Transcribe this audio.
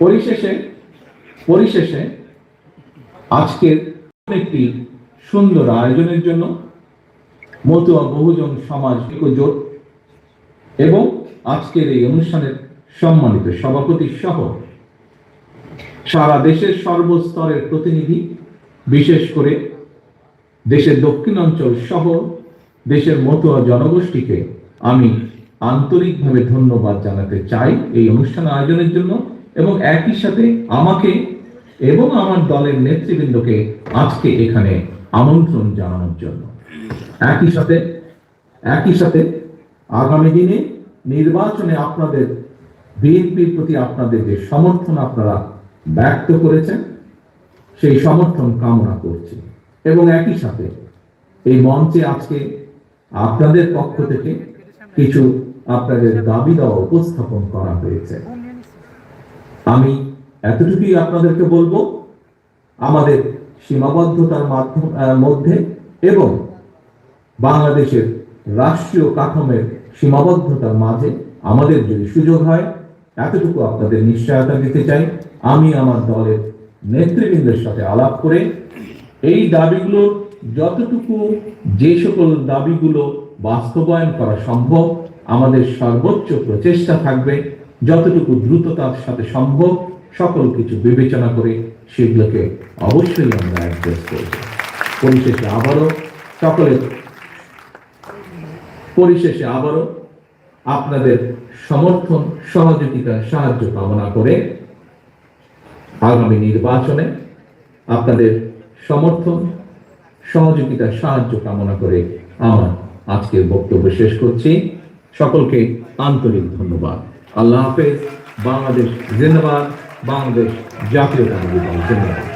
পরিশেষে পরিশেষে আজকের একটি সুন্দর আয়োজনের জন্য মতুয়া বহুজন সমাজ জোট এবং আজকের এই অনুষ্ঠানের সম্মানিত সভাপতি সহ সারা দেশের সর্বস্তরের প্রতিনিধি, বিশেষ করে দেশের দক্ষিণাঞ্চল সহ দেশের মতুয়া জনগোষ্ঠীকে আমি আন্তরিকভাবে ধন্যবাদ জানাতে চাই এই অনুষ্ঠান আয়োজনের জন্য এবং একই সাথে আমাকে এবং আমার দলের নেতৃবৃন্দকে আজকে এখানে আমন্ত্রণ জানানোর জন্য। একই সাথে একই সাথে আগামী দিনে নির্বাচনে আপনাদের, বিএনপির প্রতি আপনাদের যে সমর্থন আপনারা ব্যক্ত করেছেন, সেই সমর্থন কামনা করছি। এবং একই সাথে এই মঞ্চে আজকে আপনাদের পক্ষ থেকে কিছু আপনাদের দাবি দেওয়া উপস্থাপন করা হয়েছে। আমি এতটুকুই আপনাদেরকে বলব, আমাদের সীমাবদ্ধতার মাধ্যম মধ্যে এবং বাংলাদেশের রাষ্ট্রীয় কাঠামোর সীমাবদ্ধতার মাঝে আমাদের যদি সুযোগ হয়, এতটুকু আপনাদের নিশ্চয়তা দিতে চাই। আমি আমার দলের নেতৃবৃন্দের সাথে আলাপ করে এই দাবিগুলো, যতটুকু যে সকল দাবিগুলো বাস্তবায়ন করা সম্ভব, আমাদের সর্বোচ্চ প্রচেষ্টা থাকবে, যতটুকু দ্রুততার সাথে সম্ভব, সকল কিছু বিবেচনা করে সেগুলোকে অবশ্যই আমরা অ্যাড্রেস করব। পরিশেষে আবারও, সকলের পরিশেষে আবারও আপনাদের সমর্থন, সহযোগিতা, সাহায্য কামনা করে আগামী নির্বাচনে আপনাদের সমর্থন, সহযোগিতা, সাহায্য কামনা করে আমার আজকের বক্তব্য শেষ করছি। সকলকে আন্তরিক ধন্যবাদ। আল্লাহ হাফেজ। বাংলাদেশ জিন্দাবাদ। বাংলাদেশ দল জিন্দাবাদ।